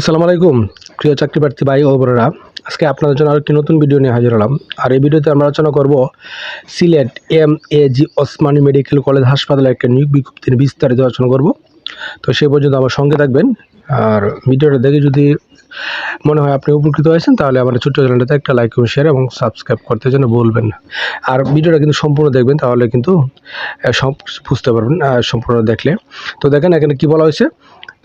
আসসালামু আলাইকুম। প্রিয় চাকরি প্রার্থী ভাই ও বোনেরা, আজকে আপনাদের জন্য আরেকটি নতুন ভিডিও নিয়ে হাজির হলাম। আর এই ভিডিওতে আমরা আলোচনা করব Sylhet M A G Osmani medical college হাসপাতালে একটা নিয়োগ বিজ্ঞপ্তির বিস্তারিত আলোচনা করব। তো সেই পর্যন্ত আমার সঙ্গে থাকবেন। আর ভিডিওটা দেখে যদি মনে হয় আপনি উপকৃত হয়েছেন, তাহলে আমার ছোট্ট চ্যানেলটাতে একটা লাইক এবং শেয়ার এবং সাবস্ক্রাইব করতে যেন বলবেন না। আর ভিডিওটা কিন্তু সম্পূর্ণ দেখবেন, তাহলে কিন্তু সব বুঝতে পারবেন সম্পূর্ণ দেখলে। তো দেখেন এখানে কি বলা হয়েছে?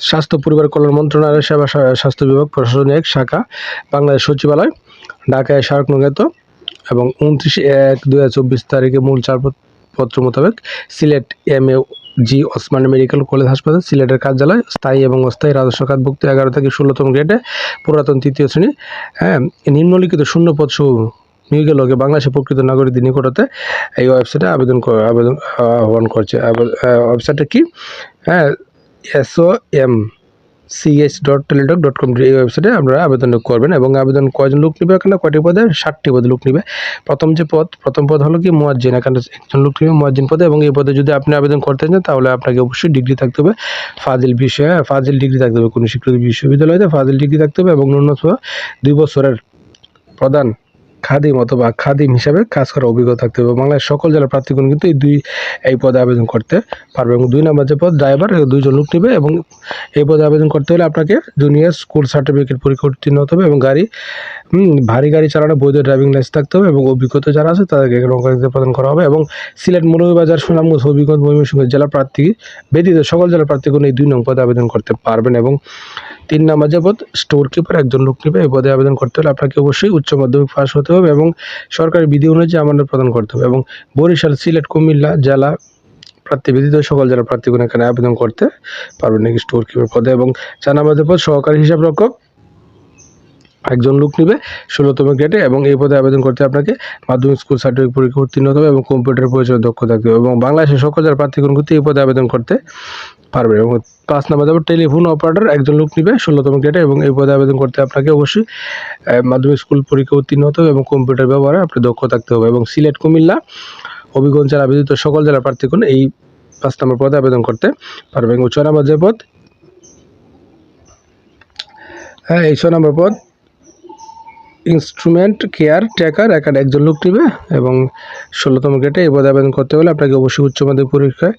স্বাস্থ্য, পরিবার কল্যাণ মন্ত্রণালয়ের সেবা স্বাস্থ্য বিভাগ, প্রশাসনিক শাখা, বাংলাদেশ সচিবালয়, ঢাকায় স্মারক নগেত এবং উনত্রিশ এক দু তারিখে মূল চারপত্র মোতাবেক Sylhet M A G, Osman medical college হাসপাতাল, সিলেটের কার্যালয়, স্থায়ী এবং অস্থায়ী রাজস্ব খাতভুক্ত এগারো থেকে ষোলোতম গ্রেডে, পুরাতন তৃতীয় শ্রেণি হ্যাঁ নিম্নলিখিত শূন্য পদ সহ লোকে বাংলাদেশে প্রকৃত নাগরিকদের নিকটতে এই ওয়েবসাইটে আবেদন আবেদন আহ্বান করছে। ওয়েবসাইটটা কি? হ্যাঁ SO M CS dot Teletalk dot com এই ওয়েবসাইটে আপনারা আবেদন করবেন এবং আবেদন কয়জন লোক নেবে এখানে? কয়টি পদে? ষাটটি পদে লোক নেবে। প্রথম যে পদ, প্রথম পদ হলো কি মোয়াজ্জিন। এখানে একজন লোক নেবে মোয়াজ্জিন পদে এবং এই পদে যদি আপনি আবেদন করতে চান, তাহলে আপনাকে অবশ্যই ডিগ্রি থাকতে হবে। ফাজিল বিষয়ে ফাজিল ডিগ্রি থাকতে হবে। কোনো স্বীকৃত বিশ্ববিদ্যালয়তে ফাজিল ডিগ্রি থাকতে হবে এবং ন্যূনতম দুই বছরের প্রধান খাদিম অথবা খাদিম হিসাবে কাজ করার অভিজ্ঞতা থাকতে হবে। বাংলাদেশ সকল জেলার প্রার্থীগণ কিন্তু এই দুই, এই পদে আবেদন করতে পারবে এবং দুই নম্বর যে পদ, ড্রাইভার দুইজন লোক নেবে এবং এই পদে আবেদন করতে হলে আপনাকে জুনিয়র স্কুল সার্টিফিকেট পরীক্ষা উত্তীর্ণ হতে হবে এবং গাড়ি ভারী গাড়ি চালানো বৈধ ড্রাইভিং লাইসেন্স থাকতে হবে এবং অভিজ্ঞতা যারা আছে তাদেরকে অগ্রাধিকার প্রদান করা হবে এবং সিলেট মৌলভীবাজার সুনামগঞ্জ হবিগঞ্জ ময়মনসিংহ জেলা প্রার্থী ব্যতীত সকল জেলা প্রার্থীগণ এই দুই নং পদে আবেদন করতে পারবেন এবং তিন নাম্বার যে পদ স্টোর কিপার একজন লোক নেবে, এই পদে আবেদন করতে হলে আপনাকে অবশ্যই উচ্চ মাধ্যমিক পাস হতে হবে এবং সরকারি বিধি অনুযায়ী আমানত প্রদান করতে হবে এবং বরিশাল, সিলেট, কুমিল্লা জেলা প্রার্থী ব্যতীত সকল জেলা প্রার্থীগণ এখানে আবেদন করতে পারবেন নাকি স্টোর কিপার পদে এবং চার নাম্বার পদ সহকারী হিসাব রক্ষক একজন লোক নেবে ষোলোতম গ্রেডে এবং এই পদে আবেদন করতে আপনাকে মাধ্যমিক স্কুল সার্টিফিকেট পরীক্ষা উত্তীর্ণ হতে হবে এবং কম্পিউটার পরিচয় দক্ষ থাকতে হবে এবং বাংলাদেশের সকল জেলার প্রার্থীগণ করতে এই পদে আবেদন করতে পারবে এবং পাঁচ নম্বর যাবে টেলিফোন অপারেটর একজন লোক নিবে ষোলোতম গ্রেডে এবং এই পদে আবেদন করতে আপনাকে অবশ্যই মাধ্যমিক স্কুল পরীক্ষা উত্তীর্ণ হতে হবে এবং কম্পিউটার ব্যবহারে আপনি দক্ষ থাকতে হবে এবং সিলেট, কুমিল্লা, হবিগঞ্জ জেলা আবেদিত সকল জেলার প্রার্থীগণ এই পাঁচ নম্বর পদে আবেদন করতে পারবে এবং ছয় নম্বর যে পদ হ্যাঁ এই ছয় নম্বর পদ ইনস্ট্রুমেন্ট কেয়ার টেকার এখানে একজন লোক নেবে এবং ষোলোতম গ্রেডে এই পদে আবেদন করতে হলে আপনাকে অবশ্যই উচ্চ মাধ্যমিক পরীক্ষায়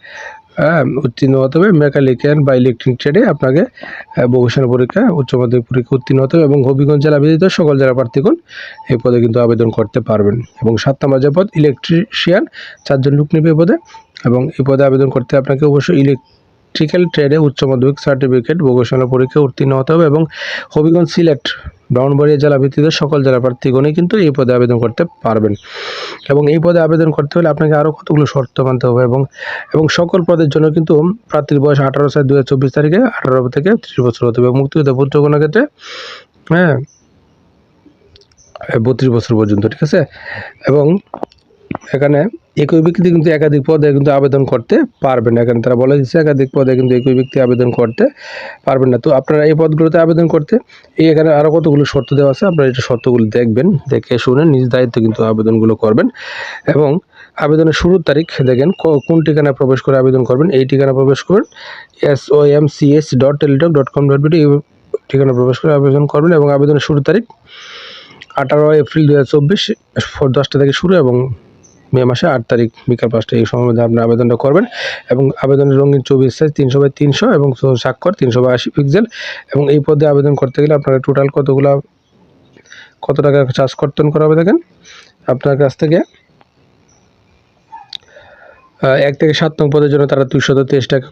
উত্তীর্ণ হতে হবে। মেকানিক্যাল বা ইলেকট্রিক ট্রেডে আপনাকে ভোকেশনাল পরীক্ষা, উচ্চ মাধ্যমিক পরীক্ষা উত্তীর্ণ হতে হবে এবং হবিগঞ্জ জেলা ব্যতীত সকল জেলা প্রার্থীগণ এই পদে কিন্তু আবেদন করতে পারবেন। এবং সাত নম্বর যে পদ ইলেকট্রিশিয়ান চারজন লোক নেবে এই পদে এবং এই পদে আবেদন করতে আপনাকে অবশ্যই ইলেকট্রিক্যাল ট্রেডে উচ্চ মাধ্যমিক সার্টিফিকেট ভোকেশনাল পরীক্ষা উত্তীর্ণ হতে হবে এবং হবিগঞ্জ সিলেট, ব্রাহ্মণবাড়িয়া জেলা ভিত্তিতে সকল জেলা প্রার্থীগণই কিন্তু এই পদে আবেদন করতে পারবেন। এবং এই পদে আবেদন করতে হলে আপনাকে আরও কতগুলো শর্ত মানতে হবে এবং এবং সকল পদের জন্য কিন্তু প্রার্থীর বয়স আঠারো সাল দু তারিখে আঠারো থেকে ত্রিশ বছর হতে হবে মুক্তিযোদ্ধা পুত্রগণের ক্ষেত্রে হ্যাঁ বত্রিশ বছর পর্যন্ত, ঠিক আছে? এবং এখানে একই ব্যক্তি কিন্তু একাধিক পদে কিন্তু আবেদন করতে পারবেন এখানে তারা বলে দিচ্ছে একাধিক পদে কিন্তু একই ব্যক্তি আবেদন করতে পারবেন না। তো আপনারা এই পদগুলোতে আবেদন করতে, এই এখানে আরও কতগুলো শর্ত দেওয়া আছে আপনারা এই শর্তগুলো দেখবেন, দেখে শুনে নিজ দায়িত্বে কিন্তু আবেদনগুলো করবেন। এবং আবেদনের শুরুর তারিখ দেখেন কোন ঠিকানায় প্রবেশ করে আবেদন করবেন, এই ঠিকানা প্রবেশ করবেন S O M C S dot Teletalk dot com dot BD এই ঠিকানা প্রবেশ করে আবেদন করবেন এবং আবেদনের শুরুর তারিখ আঠারো এপ্রিল দু হাজার চব্বিশ, দশটা থেকে শুরু এবং মে মাসে আট তারিখ বিকাল পাঁচটা এই সময়ের মধ্যে আপনি আবেদনটা করবেন এবং আবেদনের রঙিন চব্বিশ সাইজ তিনশো বাই তিনশো এবং স্বাক্ষর তিনশো বাই আশি পিক্সেল এবং এই পদে আবেদন করতে গেলে আপনার টোটাল কতগুলো, কত টাকা চার্জ কর্তন করা হবে দেখেন। আপনার কাছ থেকে এক থেকে সাত নং পদের জন্য তারা দুইশত তেইশ টাকা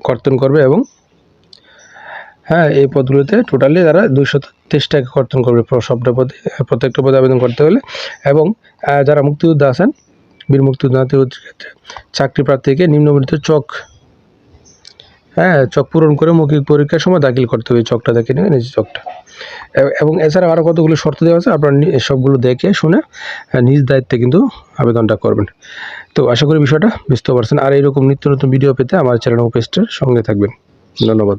কর্তন করবে এবং হ্যাঁ এই পদগুলোতে টোটালি তারা দুইশো তেইশ টাকা কর্তন করবে সবটা পদে, প্রত্যেকটা পদে আবেদন করতে হলে। এবং যারা মুক্তিযোদ্ধা আছেন, বীর মুক্তিযোদ্ধা ক্ষেত্রে চাকরি প্রার্থীকে নিম্নবর্ণিত চক হ্যাঁ চক পূরণ করে মৌখিক পরীক্ষার সময় দাখিল করতে হবে। চকটা দেখে নেবেন যে চকটা। এবং এছাড়া আরও কতগুলো শর্ত দেওয়া আছে, আপনারা সবগুলো দেখে শুনে নিজ দায়িত্বে কিন্তু আবেদনটা করবেন। তো আশা করি বিষয়টা বুঝতে পারছেন। আর এইরকম নিত্য নতুন ভিডিও পেতে আমার চ্যানেল পেজটার সঙ্গে থাকবেন। ধন্যবাদ।